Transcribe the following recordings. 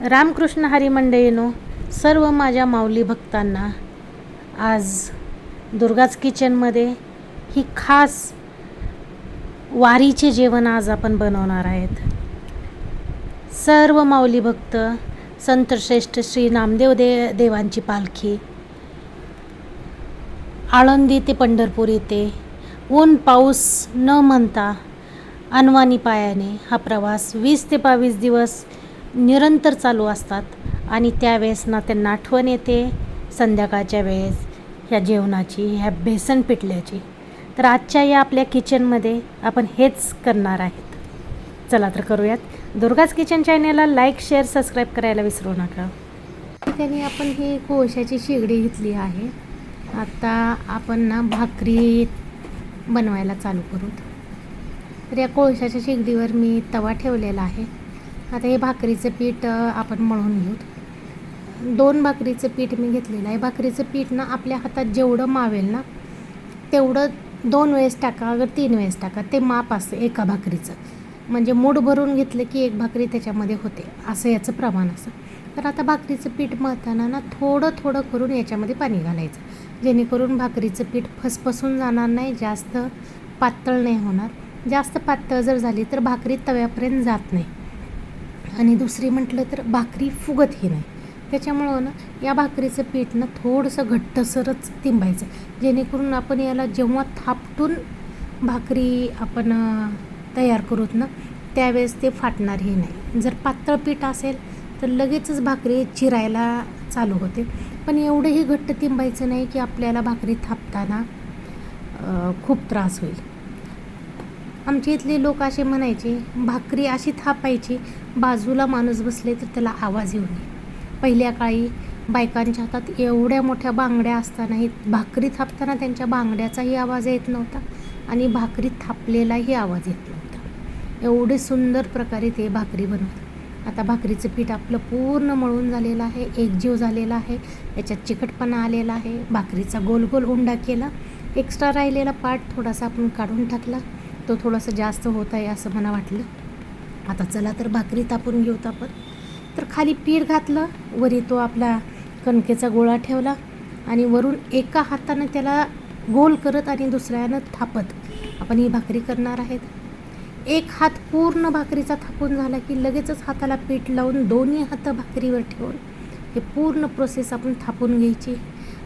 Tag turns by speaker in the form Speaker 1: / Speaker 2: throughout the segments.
Speaker 1: रामकृष्ण हरी मंडळीनो सर्व माझ्या माऊली भक्तांना आज दुर्गाच किचनमध्ये ही खास वारीचे जेवण आज आपण बनवणार आहेत. सर्व माऊली भक्त संतश्रेष्ठ श्री नामदेव दे देवांची पालखी आळंदी ते पंढरपूर येते ऊन पाऊस न म्हणता अनवानी पायाने हा प्रवास वीस ते बावीस दिवस निरंतर चालू असतात आणि त्यावेळेस ना त्यांना आठवण येते संध्याकाळच्या वेळेस ह्या जेवणाची ह्या बेसन पिठल्याची. तर आजच्या या आपल्या किचनमध्ये आपण हेच करणार आहेत. चला तर करूयात. दुर्गाच किचन चॅनेलला लाईक शेअर सबस्क्राईब करायला विसरू नका. ठिकाणी आपण ही कोळशाची शेगडी घेतली आहे. आता आपण ना भाकरी बनवायला चालू करू. तर या कोळशाच्या शेगडीवर मी तवा ठेवलेला आहे. आता हे भाकरीचं पीठ आपण मळून घेऊ दोन भाकरीचं पीठ मी घेतलेलं आहे. भाकरीचं पीठ ना आपल्या हातात जेवढं मावेल ना तेवढं दोन वेळेस टाका अगर तीन वेळेस टाका ते माप असतं एका भाकरीचं. म्हणजे मूठ भरून घेतलं की एक भाकरी त्याच्यामध्ये होते असं याचं प्रमाण असं. तर आता भाकरीचं पीठ मळताना ना थोडं थोडं करून याच्यामध्ये पाणी घालायचं. जेणेकरून भाकरीचं पीठ फसफसून जाणार नाही जास्त पातळ नाही होणार. जास्त पातळ जर झाली तर भाकरी तव्यापर्यंत जात नाही. आणि दुसरी म्हटलं तर भाकरी फुगतही नाही. त्याच्यामुळं ना या भाकरीचं पीठ ना थोडंसं घट्टसरच तिंबायचं. जेणेकरून आपण याला जेव्हा थापटून भाकरी आपण तयार करूत ना त्यावेळेस ते फाटणारही नाही. जर पातळ पीठ असेल तर लगेचच भाकरी चिरायला चालू होते. पण एवढंही घट्ट तिंबायचं नाही की आपल्याला भाकरी थापताना खूप त्रास होईल. आमच्या इथले लोक असे म्हणायचे भाकरी अशी थापायची बाजूला माणूस बसले तर त्याला आवाज येऊ नये. पहिल्या काळी बायकांच्या हातात एवढ्या मोठ्या बांगड्या असतानाही भाकरी थापताना त्यांच्या बांगड्याचाही आवाज येत नव्हता आणि भाकरी थापलेलाही आवाज येत नव्हता. एवढे सुंदर प्रकारे ते भाकरी बनवतात. आता भाकरीचं पीठ आपलं पूर्ण मळून झालेलं आहे एकजीव झालेला आहे त्याच्यात चिकटपणा आलेला आहे भाकरीचा गोल गोल उंडा केला एक्स्ट्रा राहिलेला पार्ट थोडासा आपण काढून टाकला. तो थोडासा जास्त होत आहे असं मला वाटलं. आता चला तर भाकरी तापून घेऊत आपण. तर खाली पीठ घातलं वरी तो आपला कणकेचा गोळा ठेवला आणि वरून एका हातानं त्याला गोल करत आणि दुसऱ्यानं थापत. आपण ही भाकरी करणार आहेत. एक हात पूर्ण भाकरीचा थापून झाला की लगेचच हाताला पीठ लावून दोन्ही हात भाकरीवर ठेवून हे पूर्ण प्रोसेस आपण थापून घ्यायची.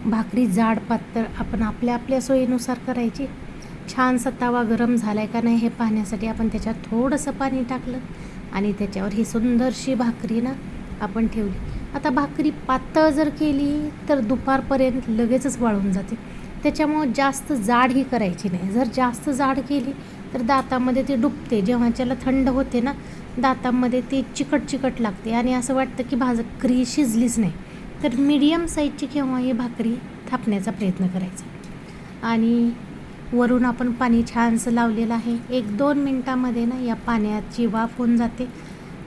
Speaker 1: भाकरी जाड पातळ आपण आपल्या आपल्या सोयीनुसार करायची. छान तवा गरम झाला आहे का नाही हे पाहण्यासाठी आपण त्याच्यात थोडंसं पाणी टाकलं आणि त्याच्यावर ही सुंदरशी भाकरी ना आपण ठेवली. आता भाकरी पातळ जर केली तर दुपारपर्यंत लगेचच वाळून जाते. त्याच्यामुळं जास्त जाड ही करायची नाही. जर जास्त जाड केली तर दातामध्ये ती डुबते. जेव्हा त्याला थंड होते ना दातामध्ये ती चिकट चिकट लागते आणि असं वाटतं की भाकरी शिजलीच नाही. तर मीडियम साईजची केव्हा ही भाकरी थापण्याचा प्रयत्न करायचा. आणि वरून आपण पाणी छानसं लावलेलं आहे. एक दोन मिनटामध्ये ना या पाण्याची वाफ होऊन जाते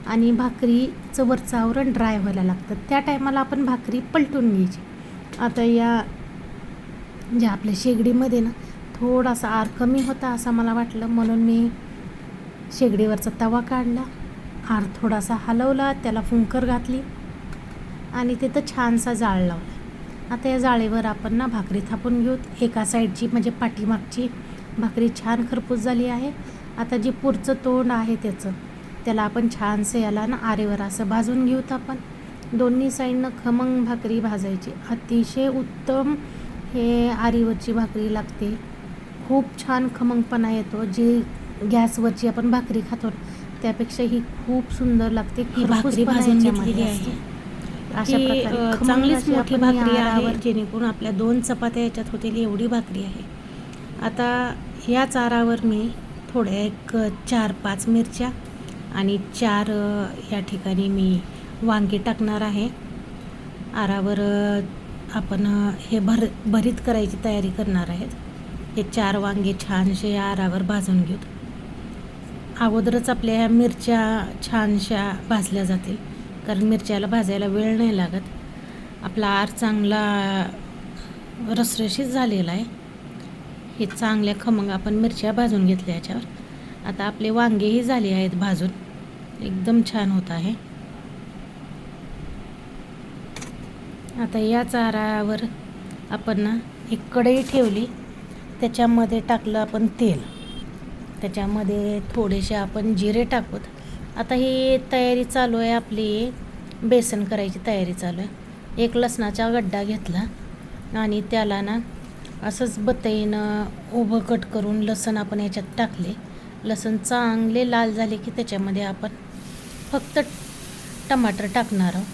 Speaker 1: आणि भाकरीचं वरचं आवरण ड्राय व्हायला लागतं. त्या टायमाला आपण भाकरी पलटून घ्यायची. आता या ज्या आपल्या शेगडीमध्ये ना थोडासा आर कमी होता असं मला वाटलं. म्हणून मी शेगडीवरचा तवा काढला. आर थोडासा हलवला त्याला फुंकर घातली आणि तिथं छानसा जाळ लावला. आता या जाळीवर आपण ना भाकरी थापून घेऊ एका साईडची म्हणजे पाठीमागची भाकरी छान खरपूस झाली आहे. आता जे पुढचं तोंड आहे त्याचं त्याला आपण छानसं याला ना आरेवर असं भाजून घेऊत आपण. दोन्ही साईडनं खमंग भाकरी भाजायची. अतिशय उत्तम हे आरीवरची भाकरी लागते. खूप छान खमंगपणा येतो. जी गॅसवरची आपण भाकरी खातो त्यापेक्षा ही खूप सुंदर लागते.
Speaker 2: ही भाकरी भाजून घेतलेली. आहे.
Speaker 1: अशा प्रकारे खमंग
Speaker 2: चांगलीच मोठी भाकरी आहे जेणेकरून आपल्या दोन चपात्या याच्यात होतील एवढी भाकरी आहे. आता या चारावर मी थोड्या एक चार पाच मिरच्या आणि चार या ठिकाणी मी वांगी टाकणार आहे. आरावर आपण हे भर भरीत करायची तयारी करणार आहेत. हे चार वांगे छानसे या आरावर भाजून घेऊ. अगोदरच आपल्या ह्या मिरच्या छानशा भाजल्या जातील. कारण मिरच्याला भाजायला वेळ नाही लागत. आपला आर चांगला रसरशीत झालेला आहे. हे चांगल्या खमंग आपण मिरच्या भाजून घेतल्या याच्यावर. आता आपले वांगेही झाले आहेत भाजून. एकदम छान होत आहे.
Speaker 1: आता या चारावर आपण ना एक कढई ठेवली. त्याच्यामध्ये टाकलं आपण तेल. त्याच्यामध्ये थोडेसे आपण जिरे टाकूत. आता ही तयारी चालू आहे आपली बेसन करायची तयारी चालू आहे. एक लसणाचा गड्डा घेतला आणि त्याला ना असंच बतईनं उभं कट करून लसण आपण याच्यात टाकले. लसण चांगले लाल झाले की त्याच्यामध्ये आपण फक्त टमाटर टाकणार आहोत.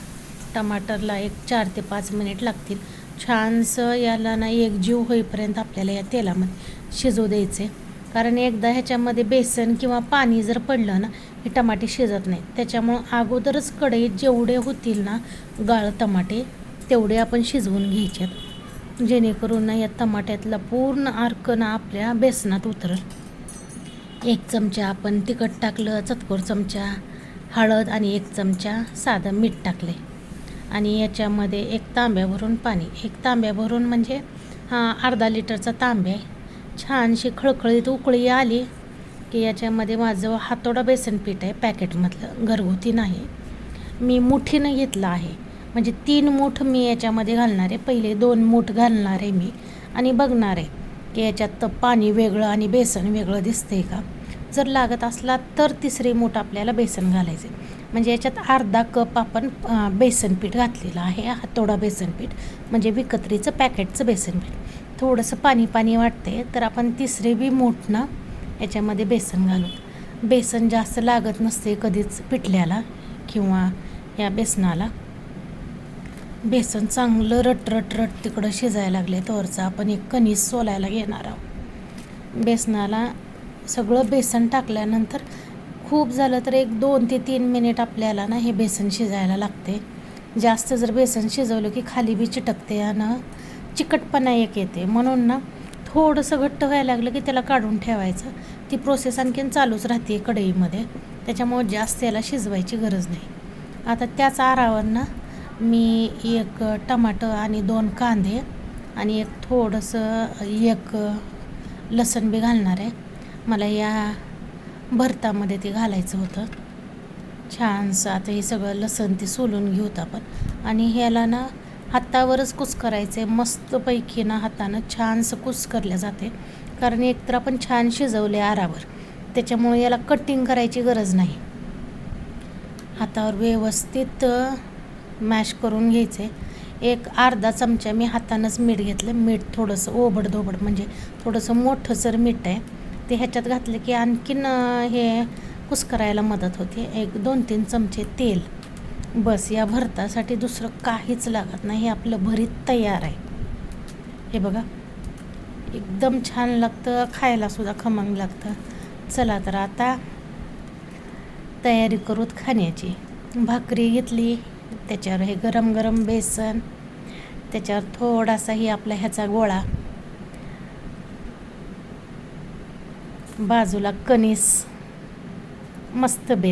Speaker 1: टमाटरला एक चार ते पाच मिनिट लागतील. छानसं याला ना एक जीव होईपर्यंत आपल्याला या तेलामध्ये शिजू द्यायचे कारण एकदा ह्याच्यामध्ये बेसन किंवा पाणी जर पडलं ना हे टमाटे शिजत नाही त्याच्यामुळं अगोदरच कढईत जेवढे होतील ना गाळ टमाटे तेवढे आपण शिजवून घ्यायचे जेणेकरून ना या टमाट्यातला पूर्ण अर्क ना आपल्या बेसनात उतरल. एक चमचा आपण तिखट टाकलं चतकोर चमचा हळद आणि एक चमचा साधं मीठ टाकले आणि याच्यामध्ये एक तांब्या भरून पाणी. एक तांब्या भरून म्हणजे हा अर्धा लिटरचा तांब्या आहे. छानशी खळखळीत उकळी आली की याच्यामध्ये माझं हातोडा बेसन पीठ आहे पॅकेटमधलं. घरगुती नाही. मी मुठीनं घेतलं आहे. म्हणजे तीन मूठ मी याच्यामध्ये घालणार आहे. पहिले दोन मूठ घालणार आहे मी. आणि बघणार आहे की याच्यात पाणी वेगळं आणि बेसन वेगळं दिसतंय का? जर लागत असला तर तिसरी मूठ आपल्याला बेसन घालायचे म्हणजे याच्यात अर्धा कप आपण बेसन पीठ घातलेलं आहे. हातोडा बेसन पीठ. म्हणजे विकत्रीचं पॅकेटचं बेसन पीठ. थोडंसं पाणी पाणी वाटते तर आपण तिसरी बी मूठनं याच्यामध्ये बेसन घालू बेसन जास्त लागत नसते कधीच पिठल्याला किंवा या बेसनाला. बेसन चांगलं रट रट रट तिकडं शिजायला लागले तोवरचं आपण एक कणीस सोलायला घेणार आहोत. बेसनाला सगळं बेसन टाकल्यानंतर खूप झालं तर एक दोन ते तीन मिनिट आपल्याला ना हे बेसन शिजायला लागते जास्त जर बेसन शिजवलं की खाली बी चिटकते आणि चिकटपणा एक येते. म्हणून ना थोडंसं घट्ट व्हायला लागलं की त्याला काढून ठेवायचं. ती प्रोसेस आणखीन चालूच राहते कढईमध्ये. त्याच्यामुळं जास्त याला शिजवायची गरज नाही. आता त्याच आरावर ना मी एक टमाटर आणि दोन कांदे आणि एक थोडंसं एक लसण बी घालणार आहे. मला या भरतामध्ये ते घालायचं होतं. छानसं आता हे सगळं लसण ते सोलून घेऊत आपण. आणि ह्याला ना हातावरच कुस्करायचं आहे मस्तपैकी ना हातानं छानसं कुस जाते. कारण एकतर आपण छान शिजवले आरावर. त्याच्यामुळे याला कटिंग करायची गरज नाही. हातावर व्यवस्थित मॅश करून घ्यायचे एक अर्धा चमचा मी हातानंच मीठ घेतलं. मीठ थोडंसं ओबड धोबड म्हणजे थोडंसं मोठंसर मीठ आहे ते ह्याच्यात घातलं की आणखीन हे कुस्करायला मदत होते. एक दोन तीन चमचे तेल. बस या भरतासाठी दुसरं काहीच लागत नाही हे आपलं भरीत तयार आहे. हे बघा एकदम छान लागतं खायलासुद्धा खमंग लागतं. चला तर आता तयारी करूत खाण्याची. भाकरी घेतली त्याच्यावर हे गरम गरम बेसन त्याच्यावर थोडासाही आपला ह्याचा गोळा. बाजूला कणीस मस्त बेस